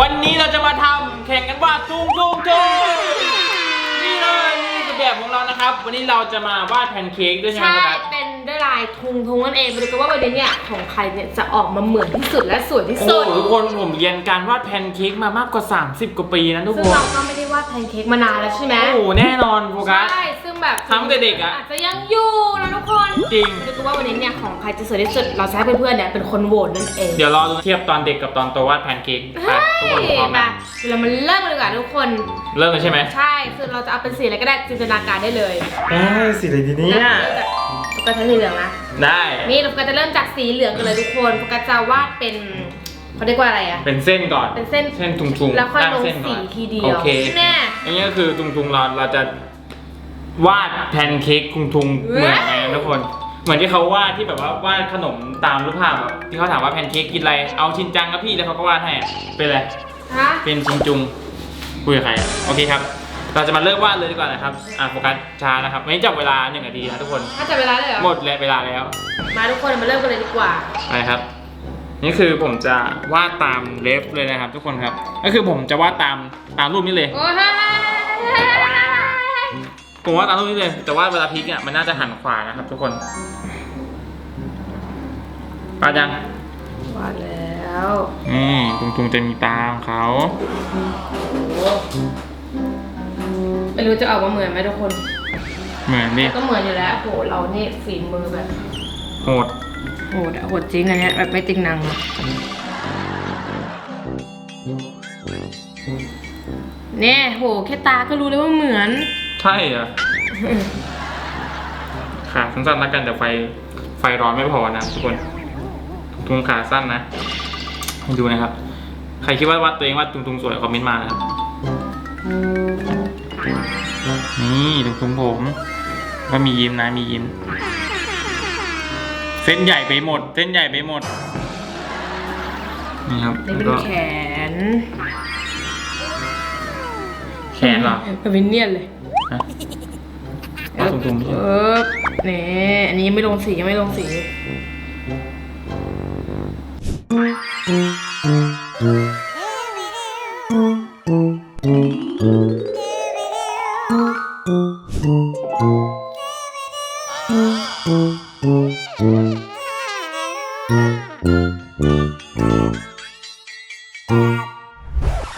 วันนี้เราจะมาทำแข่งกันว่าจุงจุงจุงนี่เลยนี่คือแบบของเรานะครับ วันนี้เราจะมาวาดแพนเค้กด้วยใช่ไหมใช่ ครับ เป็นด้วยลายทุงทุงนั่นเองมาดูกันว่าวันนี้เนี่ยของใครเนี่ยจะออกมาเหมือนที่สุดและสวยที่โอ้สุดโหทุกคนผมเรียนการวาดแพนเค้กมามากกว่า 30 กว่าปีนะทุกซึ่คงนเราก็ไม่ได้วาดแพนเค้กมานานแล้วใช่ไหมโอ้โหแน่นอนโฟกัส ใช่ ซึ่งแบบทำตั้งแต่เด็กอะ อาจจะยังอยู่นะทุกคน จริงมาดูกันว่าวันนี้เนี่ยของใครจะสวยที่สุดเราจะให้เพื่อนๆเนี่ยเป็นคนโหวตนั่นเอง เดี๋ยวรอดูเทียบตอนเด็กกับตอนโตวาดแพนเค้กไปทุกคนพร้อมมานะเดี๋ยวเรามาเริ่มกันดีกว่าทุกคน เริ่มเลยใช่ไหมใช่ คือเราจะเอาเป็นสีอะไรก็ได้จินตนาการได้เลยเอ้ยสีอะไรดีเนี่ยเริ่มจากโฟกัสใช้สีเหลืองนะ ได้นี่เราก็จะเริ่มจากสีเหลืองกันเลยทุกคนโฟกัสจะวาดเป็นเขาเรียกว่าอะไรอะ เป็นเส้นก่อนเป็นเส้น เส้นทุงๆแล้วค่อยลงตั้เส้นก่สีอนทีเดียวโอเคแน่อันนี้ก็คือทุงๆเราเราจะ วาดแพนเค้กทุงๆเหมือนไงทุกคน เหมือนที่เขาวาดที่แบบว่าวาดขนมตามรูปภาพแบบที่เขาถามว่าแพนเค้กกินอะไร เอาชินจังครับพี่แล้วเขาก็วาดให้อะเป็นอะไร ฮะเป็นชินจุงคุยกับใครอะโอเคครับ เราจะมาเริ่มวาดเลยดีกว่านะครับ อ่าโฟกัสช้านะครับวันนี้จับเวลาหนึ่งนาทีนะทุกคน ถ้าจับเวลาเลยเหรอ หมดแล้วเวลาแล้ว มาทุกคนมาเริ่มกันเลยดีกว่า ไปครับ นี่คือผมจะวาดตามเลฟเลยนะครับ ทุกคนครับ ก็คือผมจะวาดตามตามรูปนี้เลย โอ้ย ผมว่าตามรูปนี้เลย แต่ว่าเวลาพลิกเนี่ยมันน่าจะหันขวานะครับ ทุกคนปาดยังวาดแล้วนี่ตุงตุงๆจะมีตาของเขาไม่รู้จะออกมาเหมือนไหมทุกคนเหมือนดิก็เหมือนอยู่แล้วโหเรานี่ฝีมือแบบโหดโหดอะโหดจริงอันเนี้ยแบบไม่จริงนังอะเนี่ยโหแค่ตาก็รู้แล้วว่าเหมือน ใช่เหรอขาสั้นๆแล้วกันแต่ไฟไฟร้อนไม่พอนะทุกคนตุงขาสั้นนะให้ดูนะครับ ใครคิดว่าวัดตัวเองว่าตุงตุงๆสวยคอมเมนต์มานะครับนี่ตุงตุงๆผม ก็มียิ้มนะมียิ้ม เส้นใหญ่ไปหมด เส้นใหญ่ไปหมดนี่ครับนี่แล้วเป็นก็แขน แขนเหรอแบบวินเนียนเลย ฮะเอาตุงตุงๆเออนี่อันนี้ยังไม่ลงสียังไม่ลงสี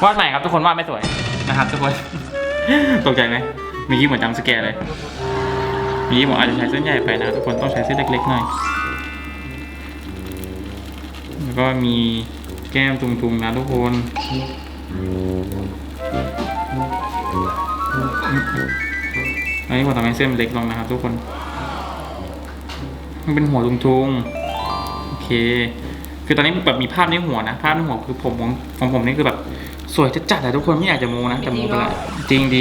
วาดใหม่ครับทุกคนวาดไม่สวยนะครับทุกคน ตกใจไหม เมื่อกี้เหมือนจำสแกร์เลยเมื่อกี้ผมอาจจะใช้เส้นใหญ่ไปนะทุกคนต้องใช้เส้นเล็กๆหน่อย แล้วก็มีแก้มตุงๆนะทุกคนอันนี้ผมทำให้เส้นเล็กลงนะครับทุกคน มันเป็นหัวตุงๆ โอเค คือตอนนี้แบบมีภาพในหัวนะ ภาพในหัวคือผมของของผมนี่คือแบบสวยจะจัดอะทุกคนไม่อยากจะโมนะแต่โมไปละจริงดี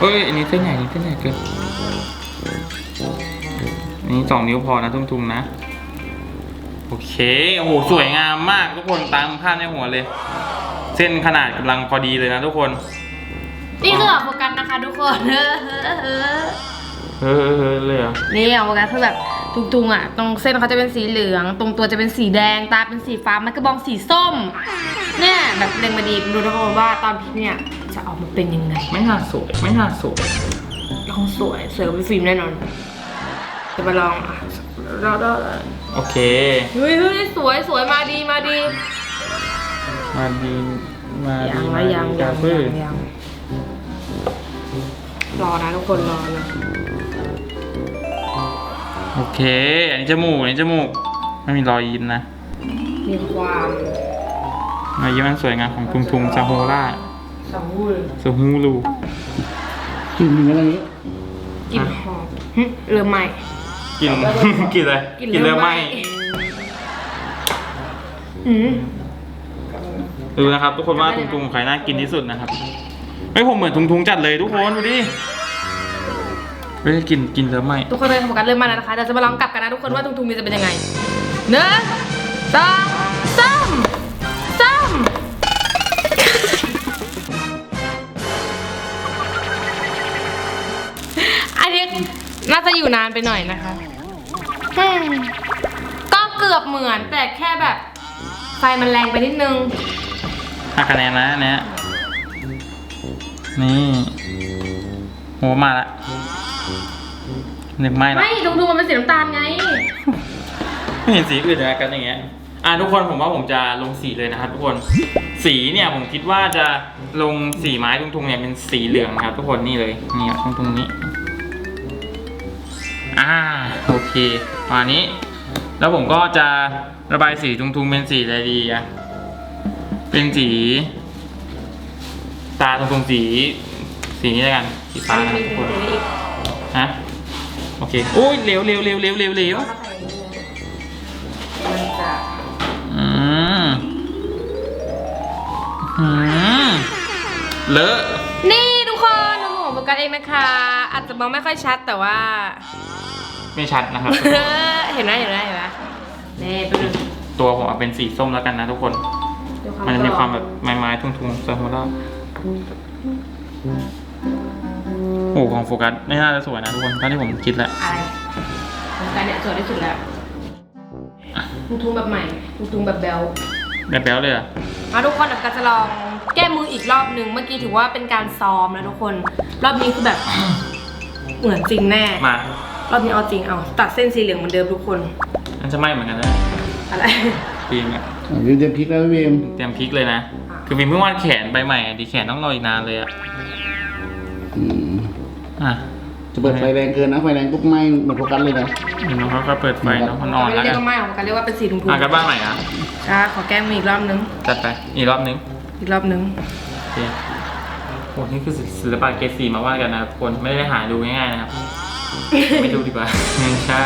เอ้ยอันนี้เส้นใหญ่อันนี้เส้นใหญ่เกินอันนี้สองนิ้วพอนะทุ่มๆนะ โอเค โอ้โห สวยงามมากทุกคนตามภาพในหัวเลย เส้นขนาดกำลังพอดีเลยนะทุกคน นี่คือของโฟกัสนะคะทุกคนเฮ้ยเฮ้ยเฮ้ยเลยเหรอนี่ของโฟกัสคือแบบตุงๆอะ ตรงเส้นเขาจะเป็นสีเหลือง ตรงตัวจะเป็นสีแดง ตาเป็นสีฟ้า มันกระบองสีส้ม เนี่ยแบบเล็งมาดีดูทุกคนว่าตอนพลิกเนี่ยจะออก มาเป็นยังไง ไม่น่าสวย ไม่น่าสวยลองสวย สวยเป็นฟิล์มแน่นอน จะมาลองอะรอรอรอโอเค เฮ้ยเฮ้ยสวยสวยมาดีมาดีมาดีมายัดีงมานะดียังกายังบื้อยังยังรอนะทุกคนรอนะโอเค อันนี้จมูกอันนี้จมูกไม่มีรอยยิ้มนะมีความ รอยยิ้มมันสวยงามของทุงทุงซาโฮล่า สมบูรณ์ซูฮูลูกลิ่นเหมือนอะไรนี้กลิ่นหอมหึเริ่มใหม่ กิน กินอะไรกลิ่นกินเรือไหมอืม ดูนะครับ ทุกคนว่าทุงทุงใครน่ากินที่สุดนะครับไม่ผมเหมือนทุงทุงจัดเลยทุกคนดูดิไม่ได้กินกินเรือไหมทุกคนเลยโฟกัสเริ่มมาแล้วนะคะเดี๋ยวจะมาลองกลับกันนะทุกคนว่าทุงทุงมีจะเป็นยังไงหนึ่งสอง อยู่นานไปหน่อยนะคะอืมก็เกือบเหมือนแต่แค่แบบ ไฟมันแรงไปนิดนึงหักคะแนนนะอันเนี้ยนี่โหมาละหนึ่งไม่ละ ไม่ตุงตุงมันเป็นสีน้ำตาลไง ไม่เห็นสีอื่นเลยนะกันอย่างเงี้ย อะทุกคนผมว่าผมจะลงสีเลยนะครับทุกคน สีเนี่ยผมคิดว่าจะลงสีไม้ทุงๆเนี่ยเป็นสีเหลืองนะครับทุกคนนี่เลยนี่ครับทุงๆนี้ อ่าโอเคประมาณนี้ แล้วผมก็จะระบายสีทุงๆเป็นสีอะไรดีอะเป็นสี ตาทุงๆสี สีนี้แล้วกันสีฟ้านะครับทุกคนฮะโอเคอุ้ยเร็วเร็วเร็วเร็วเร็วเร็วมันจะอืมอืมเลอะนี่ทุกคนหนูของโฟกัสเองนะคะ อาจจะมองไม่ค่อยชัดแต่ว่า ไม่ชัดนะครับ เห็นไหมเห็นไหมเห็นไหมนี่ไปดูตัวผมเอาเป็นสีส้มแล้วกันนะทุกคนดูมันจะมีความกรแบอบไม้ๆทุ่งๆเซอร์โฮล่าโอ้ของโฟกัสไม่น่าจะสวยนะทุกคนเท่าที่ผมคิดแหละอะไรโฟกัสเนี่ยสวยที่สุดแล้วทุงทุงแบบใหม่ทุงทุงแบบเบลแบบแป๊วเลยอะมาทุกคนเดี๋ยวกันจะลองแก้มืออีกรอบหนึ่งเมื่อกี้ถือว่าเป็นการซ้อมนะทุกคน รอบนี้คือแบบ เหมือนจริงแน่มา รอบนี้เอาจริงเอา ตัดเส้นสีเหลืองเหมือนเดิมทุกคนอันจะไหม้เหมือนกันนะอะไร ฟิล์มเนี่ยอะเดี๋ยวเตรียมพริกแล้วพี่บีมเตรียมพลิกเลยนะ คือฟิล์มเพิ่งวาดแขนใบใหม่อะดีแขนต้องรออีกนานเลยอะอืมอะจะเปิดไฟแรงเกินนะไฟแรงปุ๊บไหม้เหมือนโฟกัสเลยนะเดี๋ยวน้องเขาก็เปิดไฟเนาะมันอ่อนไม่แล้วเรียกักนว่าไม่ของกันเรียกว่าเป็นสีทุงทุงอะกันบ้านใหม่อะอะขอแก้มืออีกรอบนึง จัดไปอีกรอบนึง อีกรอบนึง โอเคโอ้นี่คือศิลปะเกรดสีมาวาดกันนะครับทุกคนไม่ได้หาดูง่ายๆนะครับ ไม่ดูดีกว่าใช่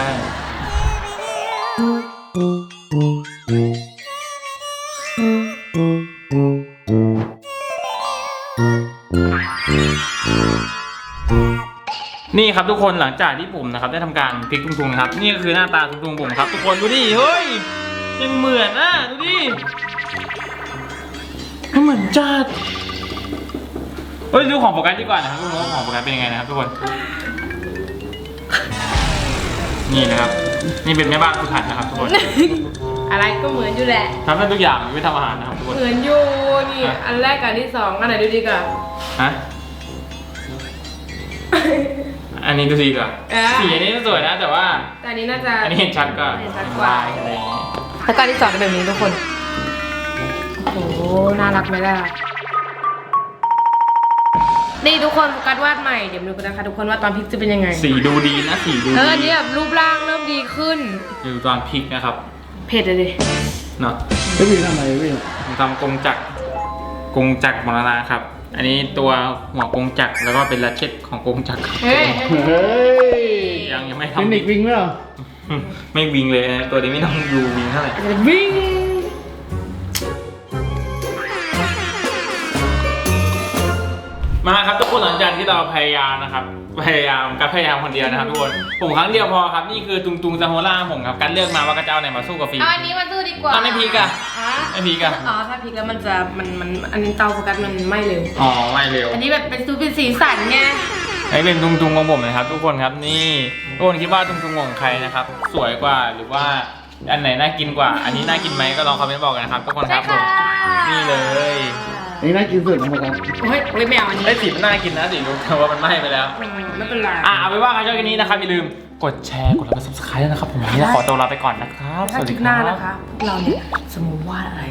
นี่ครับทุกคนหลังจากที่ผมนะครับได้ทำการพลิกทุงๆนะครับนี่ก็คือหน้าตาทุงๆผมครับ ทุกคนดูดิเฮ้ยยังเหมือนอะดูดิมันเหมือนจัดเฮ้ยดูของโฟกัสดีกว่านะครับทุกคนของโฟกัสเป็นยังไงนะครับทุกคน นี่นะครับ นี่เป็นแม่บ้านผู้ขันนะครับทุกคนอะไรก็เหมือนอยู่แหละทำได้ทุกอย่างไม่ทำอาหารนะครับทุกคน เหมือนอยู่นี่อันแรกกับอันที่สองอันไหนดูดีกว่า ฮะ อันนี้ดูสีก่อนเออสีอันนี้สวยนะ แต่ว่า แต่อันนี้น่าจะ อันนี้เห็นชัดกว่าเห็นชัดกว่าลายอะไรอย่างงี้แล้วก็อันที่สองเป็นแบบนี้ทุกคน โอ้โหน่ารักไหมล่ะ นี่ทุกคนโฟกัสวาดใหม่ เดี๋ยวมาดูกันนะคะทุกคนว่าตอนพลิกจะเป็นยังไง สีดูดีนะสีดูเอดีออันนี้แบบรูปร่างเริ่มดีขึ้น ดูตอนพลิกนะครับเผ็ดเลยดิเนาะพี่บีมทำอะไรพี่บีมผมทำกรงจักรกรงจักรมรณะครับ อันนี้ตัวหัวกรงจักรแล้วก็เป็นระเช็ดของกรงจักรเฮ้ยเฮ้ยยังยังไม่เทคทำนิควิ่งไหมเหรอไม่วิงเลยนะตัวนี้ไม่ต้องดูวิงเท่าไหร่อาจจะวิ่ง มาครับทุกคนหลังจากที่เราพยายามนะครับ พยายามกับพยายามคนเดียวนะครับทุกคนผมครั้งเดียวพอครับนี่คือตุงตุงซาโฮล่าผมครับการเลือกมาว่าก็จะเอาไหนมาสู้กับฟิล์มเอาอันนี้มาสู้ดีกว่าเอาไม่พลิกอะฮะไม่พลิกอะอ๋อถ้าพลิกแล้วมันจะมันมันอันนี้เตาโฟกัสมันไหม้เร็ว อ๋อไม่เร็วอันนี้แบบเป็นซูเป็นสีสันไงอันนี้เป็นตุงตุงของผมนะครับ ทุกคนครับนี่ทุกคนคิดว่าตุงตุงของใครนะครับ สวยกว่าหรือว่าอันไหนน่ากินกว่า อันนี้น่ากินไหมก็ลองคอมเมนต์บอกกันนะครับทุกคนคใช่รับผมค่ะนี่เลยอั นนี้น่ากินสุดนะโฟกัสโอ้ยโอ้ยไม่เอาอันนี้ไอ้ยสีมันน่ากินนะสีรู้แต่ว่ามันไหม้ไปแล้ว อืมไม่เป็นไร อะเอาไปนว่าใครชอบคลิปนี้นะครับอย่าลืมกดแชร์กดไลค์กด subscribe ด้วยนะครับผมวันนี้เราขอตัวลาไปก่อนนะครับถ้าคลิปหน้านะคะพวกเราเนี่ยสมมติว่าอะไร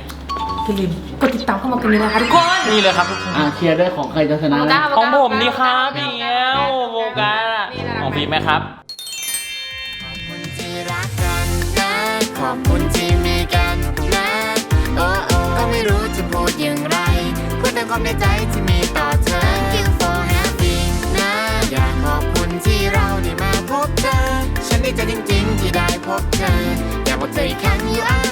อย่าลืมกดติดตามเข้ามากันนี้นะคะทุกคน นี่เลยครับทุกคนอ่าเคลียร์ได้ของใครจะชนะนะ ของผมดีครับพี่เงี้ยวโบกัสอะของพี่ไหมครับที่รักกันนะขอบคุณที่ ความในใจที่มีต่อเธอ Thank you for having นะอยากขอบคุณที่เราได้มาพบเธอ ฉันดีใจจริงๆที่ได้พบเธออยากบอกเธออีกครั้ง you are my